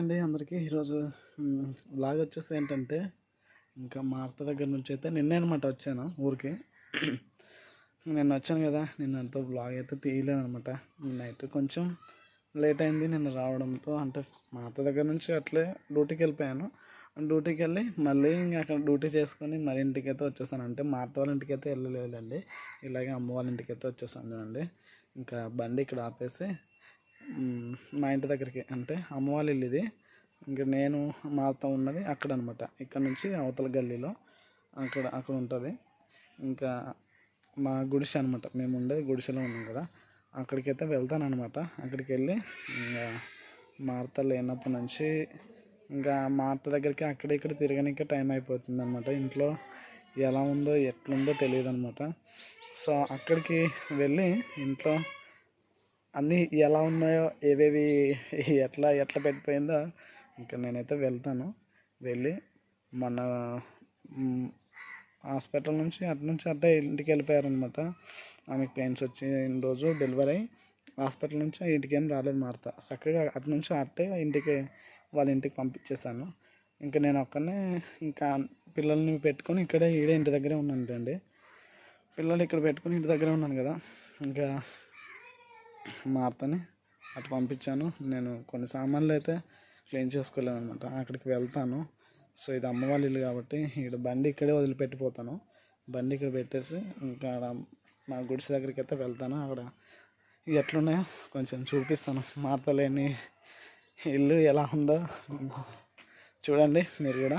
అండి అందరికీ. ఈరోజు బ్లాగ్ వచ్చేసి ఏంటంటే ఇంకా మా అత్త దగ్గర నుంచి అయితే నిన్నే అనమాట వచ్చాను ఊరికి. నిన్న వచ్చాను కదా నిన్న అంతా బ్లాగ్ అయితే తీయలేదు అనమాట నైట్ కొంచెం లేట్ అయింది నిన్న రావడంతో అంటే మా అత్త దగ్గర నుంచి అట్లే డ్యూటీకి వెళ్ళిపోయాను. డ్యూటీకి వెళ్ళి మళ్ళీ ఇంకా అక్కడ డ్యూటీ చేసుకొని మరి ఇంటికి అయితే వచ్చేసాను. అంటే మా అత్త వాళ్ళ ఇంటికి అయితే వెళ్ళలేదండి ఇలాగే అమ్మ వాళ్ళ ఇంటికి అయితే వచ్చేసాను అండి ఇంకా బండి ఇక్కడ ఆపేసి మా ఇంటి దగ్గరికి అంటే అమ్మ వాళ్ళ ఇల్లు ఇది. ఇంకా నేను మాతో ఉన్నది అక్కడ అనమాట ఇక్కడ నుంచి అవతల గల్లీలో అక్కడ అక్కడ ఉంటుంది. ఇంకా మా గుడిసె అనమాట మేము ఉండేది గుడిసెలో ఉన్నాం కదా. అక్కడికైతే వెళ్తాను అనమాట అక్కడికి వెళ్ళి ఇంకా మా అత్త లేనప్పటి నుంచి ఇంకా మా అత్త దగ్గరికి అక్కడ ఇక్కడ తిరగనికే టైం అయిపోతుంది అనమాట ఇంట్లో ఎలా ఉందో ఎట్లుందో తెలియదు అనమాట సో అక్కడికి వెళ్ళి ఇంట్లో అన్నీ ఎలా ఉన్నాయో ఏవేవి ఎట్లా ఎట్లా పెట్టిపోయిందో ఇంకా నేనైతే వెళ్తాను. వెళ్ళి మన హాస్పిటల్ నుంచి అటు నుంచి అట్టే ఇంటికి వెళ్ళిపోయారనమాట. ఆమెకు పెయిన్స్ వచ్చి రోజు డెలివరీ అయ్యి హాస్పిటల్ నుంచి ఇంటికి ఏం రాలేదు మార్త. చక్కగా అటు నుంచి అట్టే ఇంటికి వాళ్ళ ఇంటికి పంపించేశాను. ఇంకా నేను ఒక్కనే ఇంకా పిల్లల్ని పెట్టుకొని ఇక్కడే ఈడే ఇంటి దగ్గరే ఉన్నాను అండి పిల్లలు ఇక్కడ పెట్టుకొని ఇంటి దగ్గరే ఉన్నాను కదా. ఇంకా మా అత్తని అటు పంపించాను. నేను కొన్ని సామాన్లు అయితే క్లీన్ చేసుకోలేదు అనమాట అక్కడికి వెళ్తాను. సో ఇది అమ్మ వాళ్ళ ఇల్లు కాబట్టి ఇక్కడ బండి ఇక్కడే వదిలిపెట్టిపోతాను. బండి ఇక్కడ పెట్టేసి ఇంకా మా గుడిసె దగ్గరికి అయితే వెళ్తాను. అక్కడ ఎట్లున్నాయో కొంచెం చూపిస్తాను. మా ఇల్లు ఎలా ఉందో చూడండి మీరు కూడా.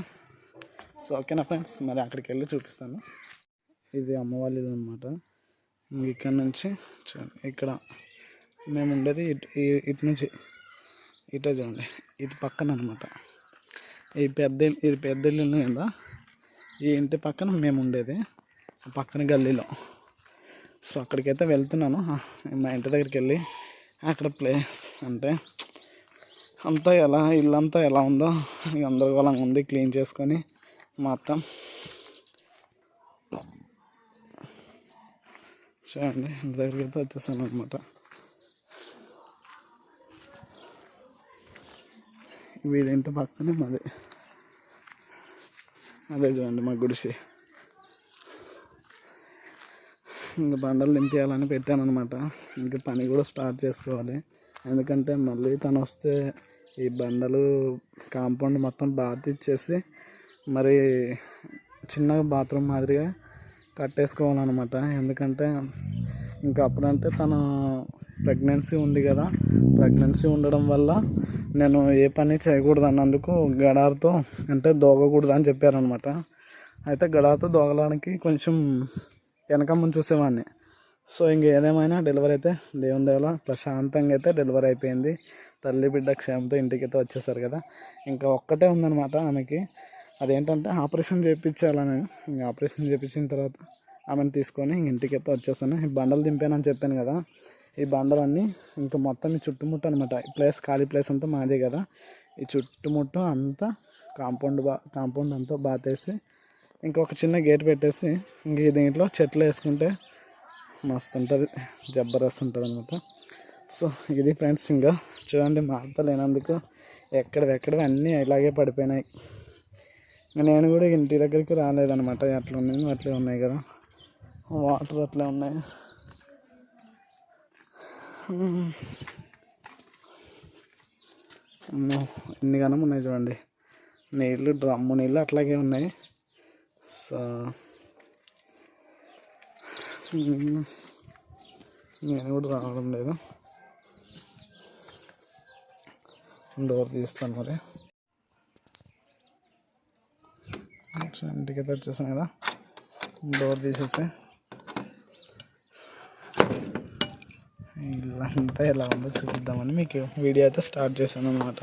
సో ఓకేనా ఫ్రెండ్స్? మరి అక్కడికి వెళ్ళి చూపిస్తాను. ఇది అమ్మ వాళ్ళ ఇల్లు అనమాట ఇక్కడ నుంచి ఇక్కడ మేము ఉండేది ఇటు ఈ- ఇటు నుంచి ఇటే చూడండి. ఇటు పక్కన అనమాట ఈ పెద్ద ఇది పెద్ద ఇల్లు కదా. ఈ ఇంటి పక్కన మేము ఉండేది పక్కన గల్లీలో. సో అక్కడికైతే వెళ్తున్నాను. మా ఇంటి దగ్గరికి వెళ్ళి అక్కడ ప్లేస్ అంటే అంతా ఎలా ఇల్లంతా ఎలా ఉందో గందరగోళంగా ఉంది. క్లీన్ చేసుకొని మొత్తం చూడండి. ఇంటి దగ్గరికి అయితే వచ్చేసాను అనమాట వీడింటి పక్కనే మాది. అదే చూడండి మా గుడిసి. ఇంకా బండలు నింపేయాలని పెట్టాను అనమాట ఇంకా పని కూడా స్టార్ట్ చేసుకోవాలి. ఎందుకంటే మళ్ళీ తను వస్తే ఈ బండలు కాంపౌండ్ మొత్తం బాత్ ఇచ్చేసి మరి చిన్నగా బాత్రూమ్ మాదిరిగా కట్టేసుకోవాలన్నమాట. ఎందుకంటే ఇంకా అప్పుడంటే తను ప్రెగ్నెన్సీ ఉంది కదా. ప్రెగ్నెన్సీ ఉండడం వల్ల నేను ఏ పని చేయకూడదు అన్నందుకు గడార్తో అంటే దోగకూడదు అని చెప్పారనమాట అయితే గడార్తో దోగడానికి కొంచెం వెనక ముందు చూసేవాడిని. సో ఇంక ఏదేమైనా డెలివరీ అయితే దేవుని దేవల ప్రశాంతంగా అయితే డెలివరీ అయిపోయింది. తల్లి బిడ్డ క్షేమంతో ఇంటికి అయితే వచ్చేసారు కదా. ఇంకా ఒక్కటే ఉందన్నమాట ఆమెకి. అదేంటంటే ఆపరేషన్ చేయించాలని ఇంకా ఆపరేషన్ చేయించిన తర్వాత ఆమెను తీసుకొని ఇంటికైతే ఇంటికి అయితే వచ్చేస్తాను బండలు దింపానని చెప్పాను కదా. ఈ బండలన్నీ ఇంకా మొత్తం ఈ చుట్టుముట్టు అనమాట ఈ ప్లేస్ ఖాళీ ప్లేస్ అంతా మాదే కదా. ఈ చుట్టుముట్టు అంతా కాంపౌండ్ బా కాంపౌండ్ అంతా బాతేసి ఇంకొక చిన్న గేట్ పెట్టేసి ఇంక దీంట్లో చెట్లు వేసుకుంటే మస్తు ఉంటుంది జబర్దస్త్ ఉంటుంది అనమాట సో ఇది ఫ్రెండ్స్ ఇంకా చూడండి మా అత్త లేనందుకు ఎక్కడెక్కడ అన్నీ ఇలాగే పడిపోయినాయి. ఇంకా నేను కూడా ఇంటి దగ్గరికి రాలేదనమాట అట్లా ఉన్నాయి అట్లే ఉన్నాయి కదా. వాటర్ అట్లే ఉన్నాయి. అమ్మో, ఎన్ని గనం ఉన్నాయి చూడండి. నీళ్ళు డ్రమ్ము నీళ్ళు అట్లాగే ఉన్నాయి. సో. నేను కూడా రావడం లేదు. డోర్ తీస్తాను మరి. ఇంటికి వచ్చేసాం కదా. డోర్ తీసేసి. ఇల్లంతా ఎలా ఉందో చూపిద్దామని మీకు వీడియో అయితే స్టార్ట్ చేశాను అనమాట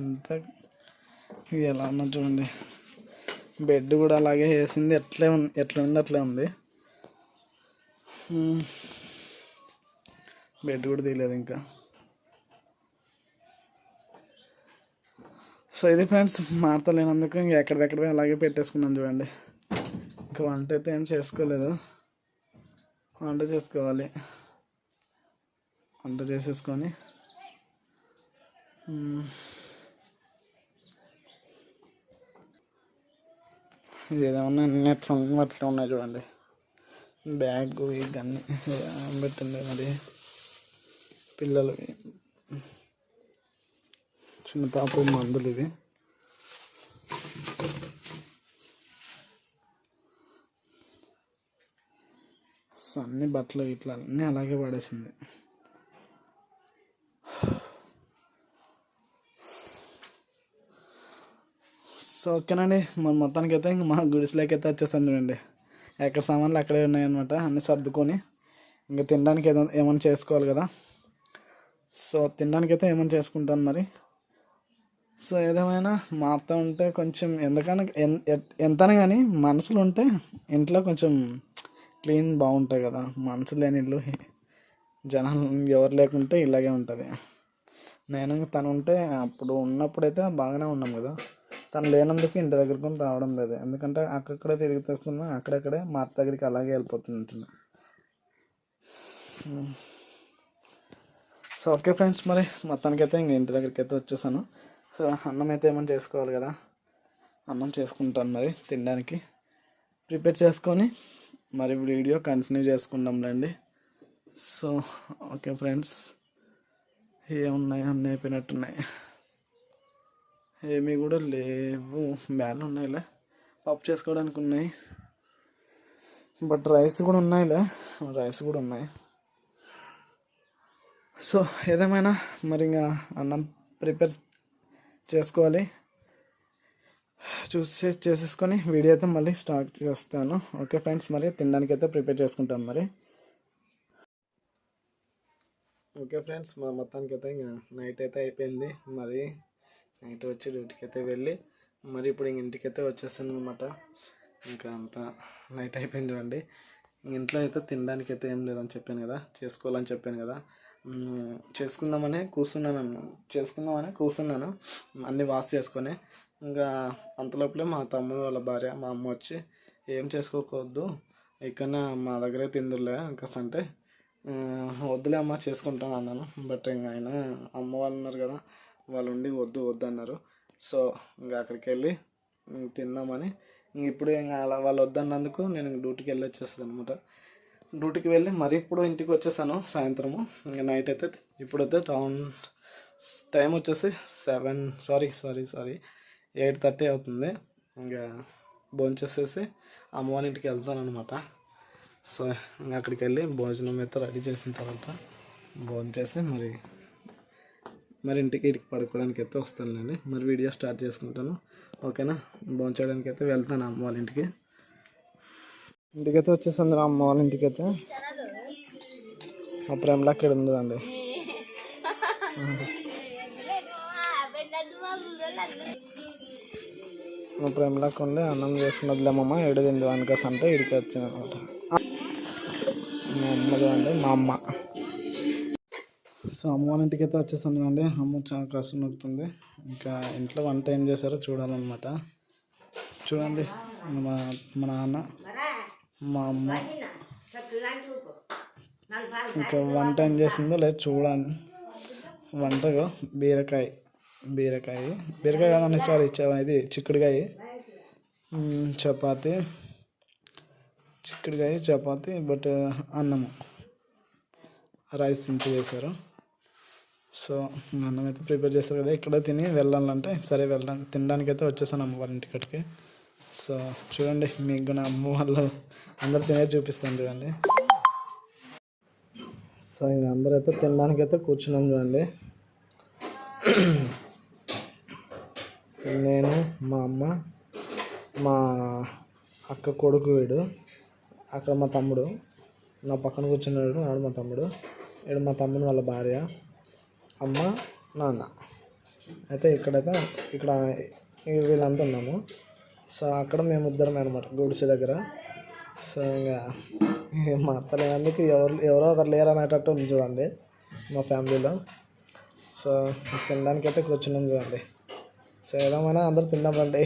అంతా. ఇది ఎలా ఉన్నా చూడండి. బెడ్ కూడా అలాగే వేసింది. ఎట్లే ఉంది ఎట్లా ఉంది అట్లే ఉంది. బెడ్ కూడా తీయలేదు ఇంకా. సో ఇది ఫ్రెండ్స్ మారతలేనందుకు ఇంకా ఎక్కడికెక్కడ అలాగే పెట్టేసుకున్నాను చూడండి. వంట అయితే ఏం చేసుకోలేదు. వంట చేసుకోవాలి. వంట చేసేసుకొని. ఏదేమన్నా అన్ని ఉన్నాయి అట్లా ఉన్నాయి చూడండి. బ్యాగ్ ఇవన్నీ అన్నీ మరి? పిల్లలు. చిన్న పాప మందులు ఇవి. సో అన్ని బట్టలు ఇట్లా అన్నీ అలాగే పడేసింది. సో ఓకేనండి మరి మొత్తానికి అయితే ఇంక మా గుడిసెలోకి అయితే వచ్చేసాను చూడండి. ఎక్కడ సామాన్లు అక్కడే ఉన్నాయన్నమాట అన్నీ సర్దుకొని ఇంకా తినడానికి ఏదో ఏమైనా చేసుకోవాలి కదా. సో తినడానికి అయితే ఏమైనా చేసుకుంటాను మరి. సో ఏదేమైనా మా అత్త ఉంటే కొంచెం ఎందుకన్నా ఎన్- ఎంతైనా కానీ మనసులు ఉంటే ఇంట్లో కొంచెం క్లీన్ బాగుంటాయి కదా మనసు లేని ఇల్లు. జనాలు ఎవరు లేకుంటే ఇలాగే ఉంటుంది. నేను తను ఉంటే అప్పుడు ఉన్నప్పుడైతే బాగానే ఉన్నాం కదా. తను లేనందుకు ఇంటి దగ్గరకు రావడం లేదు. ఎందుకంటే అక్కడక్కడే తిరిగి తెస్తున్నా అక్కడక్కడే మా అత్త దగ్గరికి అలాగే వెళ్ళిపోతుంటున్నా సో ఓకే ఫ్రెండ్స్ మరి మొత్తానికైతే ఇంక ఇంటి దగ్గరికి అయితే వచ్చేసాను. సో అన్నం అయితే ఏమైనా చేసుకోవాలి కదా? అన్నం చేసుకుంటాను మరి తినడానికి. ప్రిపేర్ చేసుకొని మరి వీడియో కంటిన్యూ చేసుకుందాం రండి. So okay friends. ఏమున్నాయి? అన్నీ అయిపోయినట్టున్నాయి. ఏమీ కూడా లేవు. బ్యాలు ఉన్నాయిలే. పప్పు చేసుకోవడానికి ఉన్నాయి. బట్ రైస్ కూడా ఉన్నాయిలే. రైస్ కూడా ఉన్నాయి. సో ఏదేమైనా మరి ఇంకా అన్నం ప్రిపేర్ చేసుకోవాలి. చూసి చేసేసుకొని వీడియో అయితే మళ్ళీ స్టార్ట్ చేస్తాను. ఓకే ఫ్రెండ్స్ మరి తినడానికి అయితే ప్రిపేర్ చేసుకుంటాం మరి. ఓకే ఫ్రెండ్స్ మా మొత్తానికి అయితే ఇంకా నైట్ అయితే అయిపోయింది. మరి నైట్ వచ్చి డ్యూటీకి అయితే వెళ్ళి మరి ఇప్పుడు ఇంక ఇంటికి అయితే వచ్చేసాను అనమాట ఇంకా అంతా నైట్ అయిపోయింది చూడండి. ఇంట్లో అయితే తినడానికి అయితే ఏం లేదని చెప్పాను కదా చేసుకోవాలని చెప్పాను కదా. మ్మ్, చేసుకుందామని కూర్చున్నాను. చేసుకుందామనే చేసుకుందామని కూర్చున్నాను. అన్నీ వాష్ చేసుకొని ఇంకా అంతలోపలే మా తమ్ముడు వాళ్ళ భార్య మా అమ్మ వచ్చి ఏం చేసుకోకూడదు ఇక్కడ మా దగ్గరే తిందులే ఇంకా అంటే వద్దులే అమ్మ చేసుకుంటాను అన్నాను. బట్ ఇంకా ఆయన అమ్మ వాళ్ళు ఉన్నారు కదా వాళ్ళు ఉండి వద్దు వద్దు అన్నారు. సో ఇంకా అక్కడికి వెళ్ళి తిందామని ఇంక ఇప్పుడు ఇంకా అలా వాళ్ళు వద్దన్నందుకు నేను డ్యూటీకి వెళ్ళి వచ్చేస్తాను అనమాట డ్యూటీకి వెళ్ళి మరి ఇప్పుడు ఇంటికి వచ్చేసాను సాయంత్రము. ఇంకా నైట్ అయితే ఇప్పుడైతే టౌన్ టైం వచ్చేసి seven sorry sorry sorry eight thirty అవుతుంది. ఇంకా భోంచేసేసి అమ్మ వాళ్ళ ఇంటికి వెళ్తాను అనమాట సో ఇంకా అక్కడికి వెళ్ళి భోజనం అయితే రెడీ చేసిన తర్వాత భోజనం చేసి మరి మరి ఇంటికి ఇంటికి పడుకోవడానికి అయితే వస్తానులేండి. మరి వీడియో స్టార్ట్ చేసుకుంటాను. ఓకేనా? భోజనం చేయడానికి అయితే వెళ్తాను అమ్మ వాళ్ళ ఇంటికి. ఇంటికైతే వచ్చేసింది అమ్మ వాళ్ళ ఇంటికైతే. మా ప్రేమలో అక్కడ ఉందండి మా ప్రేమలకు ఉండి అన్నం చేసుకున్నదిలేమమ్మ ఏడు తింది అనుకోసం అంటే ఇడికి వచ్చింది అనమాట మా అమ్మ అండి మా అమ్మ. సో అమ్మ వాళ్ళ ఇంటికి అయితే వచ్చేసాను అండి అమ్మ చాలా కష్టం నొక్కుతుంది. ఇంకా ఇంట్లో వంట ఏం చేశారో చూడాలన్నమాట. చూడండి మా మా నాన్న మా అమ్మ. ఇంకా వంట ఏం చేసిందో లేదు చూడండి వంటగా బీరకాయ. బీరకాయ. బీరకాయ కాదండి సారీ ఇది చిక్కుడుకాయ చపాతి చిక్కుడుకాయ చపాతి బట్ అన్నము. రైస్ ఇంత చేశారు. సో అన్నం అయితే ప్రిపేర్ చేస్తారు కదా. ఇక్కడ తిని వెళ్ళాలంటే సరే వెళ్ళడం. తినడానికి అయితే వచ్చేసాను అమ్మ వాళ్ళ ఇంటికి సో చూడండి మీకు కూడా అమ్మ వాళ్ళు అందరు తినే చూపిస్తాను చూడండి. సో ఇంక అందరూ అయితే తినడానికి అయితే కూర్చున్నాం చూడండి. నేను మా అమ్మ మా అక్క కొడుకు వీడు అక్కడ మా తమ్ముడు నా పక్కన కూర్చున్నాడు ఆడు మా తమ్ముడు ఈడు మా తమ్ముడు వాళ్ళ భార్య అమ్మ నాన్న. అయితే ఇక్కడైతే ఇక్కడ వీళ్ళంతా ఉన్నాము. సో అక్కడ మేము ఇద్దరం అనమాట గుడిసె దగ్గర. సో ఇంకా మా అత్తలేనందుకు ఎవరు ఎవరో ఒకరు లేరు అనేటట్టు ఉంది చూడండి మా ఫ్యామిలీలో. సో తినడానికి అయితే కూర్చున్నాం చూడండి. సో అందరు అందరూ తిన్నామండి.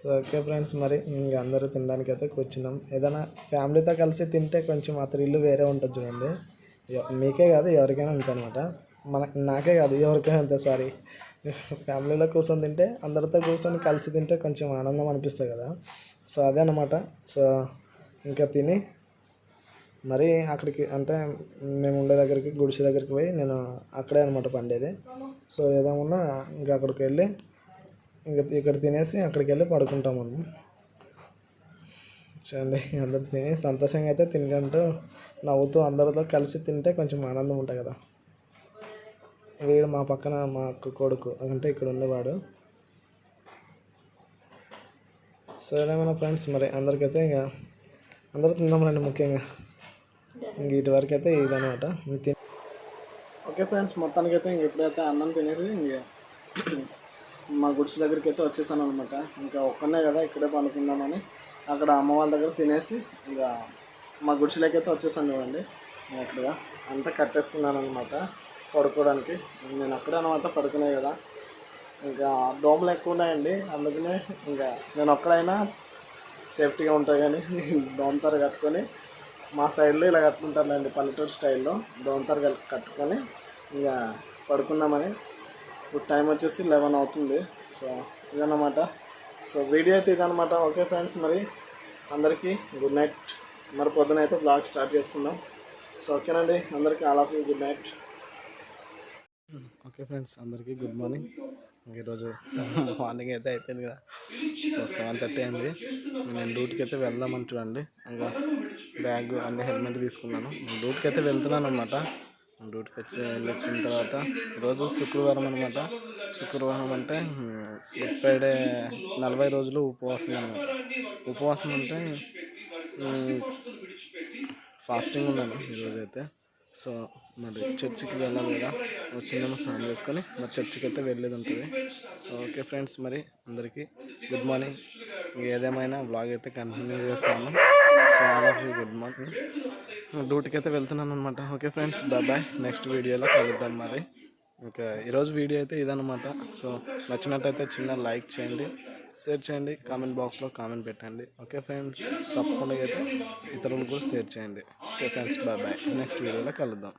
సో ఓకే ఫ్రెండ్స్ మరి ఇంకా అందరూ తినడానికి అయితే కూర్చున్నాం. ఏదైనా ఫ్యామిలీతో కలిసి తింటే కొంచెం ఆ థ్రిల్ వేరే ఉంటుంది చూడండి. మీకే కాదు ఎవరికైనా అంతే అనమాట మన నాకే కాదు ఎవరికైనా అంతే సారీ. ఫ్యామిలీలో కూర్చొని తింటే అందరితో కూర్చొని కలిసి తింటే కొంచెం ఆనందం అనిపిస్తుంది కదా. సో అదే అనమాట సో ఇంకా తిని మరి అక్కడికి అంటే మేము ఉండే దగ్గరికి గుడిసె దగ్గరికి పోయి నేను అక్కడే అనమాట పండేది. సో ఏదేమన్నా ఇంకా అక్కడికి వెళ్ళి ఇంకా ఇక్కడ తినేసి అక్కడికి వెళ్ళి పడుకుంటాం మనం చూడండి అందరు తిని సంతోషంగా అయితే తినకంటూ నవ్వుతూ అందరితో కలిసి తింటే కొంచెం ఆనందం ఉంటుంది కదా. వీడు మా పక్కన మా అక్క కొడుకు అంటే ఇక్కడ ఉండేవాడు సరేమైనా ఫ్రెండ్స్ మరి అందరికైతే ఇంకా అందరూ తిందామండి ముఖ్యంగా. వీటి ఇటు వరకు అయితే ఇదనమాట ఓకే ఫ్రెండ్స్ మొత్తానికి అయితే ఇంక ఎప్పుడైతే అన్నం తినేసి ఇంక మా గుడిసె దగ్గరికి అయితే వచ్చేసాను అనమాట ఇంకా ఒక్కనే కదా ఇక్కడే పనుకుందామని అక్కడ అమ్మ వాళ్ళ దగ్గర తినేసి ఇంకా మా గుడిసెలోకి అయితే వచ్చేసాను చూడండి. నేను అంతా కట్టేసుకున్నాను అనమాట పడుకోవడానికి. నేను అక్కడే అనమాట పడుకునే కదా. ఇంకా దోమలు ఎక్కువ ఉన్నాయండి. అందుకనే ఇంకా నేను ఒక్కడైనా సేఫ్టీగా ఉంటాయి కానీ దోమతారు కట్టుకొని మా సైడ్లో ఇలా కట్టుకుంటారులేండి పల్లెటూరు స్టైల్లో దోంతరు కట్- కట్టుకొని ఇంకా పడుకున్నామని. ఇప్పుడు టైం వచ్చేసి లెవెన్ అవుతుంది. సో ఇదన్నమాట. సో వీడియో అయితే ఇదన్నమాట. ఓకే ఫ్రెండ్స్ మరి అందరికీ గుడ్ నైట్ మరి పొద్దున అయితే బ్లాగ్ స్టార్ట్ చేసుకుందాం. సో ఓకేనండి అందరికీ all of you good night okay friends అందరికీ గుడ్ మార్నింగ్ ఈరోజు మార్నింగ్ అయితే అయిపోయింది కదా. సో సెవెన్ థర్టీ అయింది. నేను డ్యూటీకి అయితే వెళ్దామని చూడండి. ఇంకా బ్యాగ్ అన్ని హెల్మెట్ తీసుకున్నాను. డ్యూటీకి అయితే వెళ్తున్నాను అనమాట డ్యూటీకి వచ్చి వెళ్ళొచ్చిన తర్వాత ఈరోజు శుక్రవారం అనమాట శుక్రవారం అంటే గుడ్ ఫ్రైడే నలభై రోజులు ఉపవాసం అనమాట ఉపవాసం అంటే ఫాస్టింగ్ ఉన్నాను ఈరోజు అయితే సో మరి చర్చికి వెళ్ళాలి కదా. వచ్చిందేమో స్నానం చేసుకొని మరి చర్చికి అయితే వెళ్ళేది ఉంటుంది. సో ఓకే ఫ్రెండ్స్ మరి అందరికీ గుడ్ మార్నింగ్. ఏదేమైనా బ్లాగ్ అయితే కంటిన్యూ చేస్తాను. చాలా గుడ్ మార్నింగ్ డ్యూటీకి అయితే వెళ్తున్నాను అనమాట okay friends bye bye next వీడియోలో కలుద్దాం మరి. ఇంకా ఈరోజు వీడియో అయితే ఇదనమాట సో నచ్చినట్టయితే చిన్న లైక్ చేయండి షేర్ చేయండి కామెంట్ బాక్స్లో కామెంట్ పెట్టండి. ఓకే ఫ్రెండ్స్ తప్పకుండా అయితే ఇతరులకు కూడా షేర్ చేయండి. Okay friends bye bye next వీడియోలో కలుద్దాం.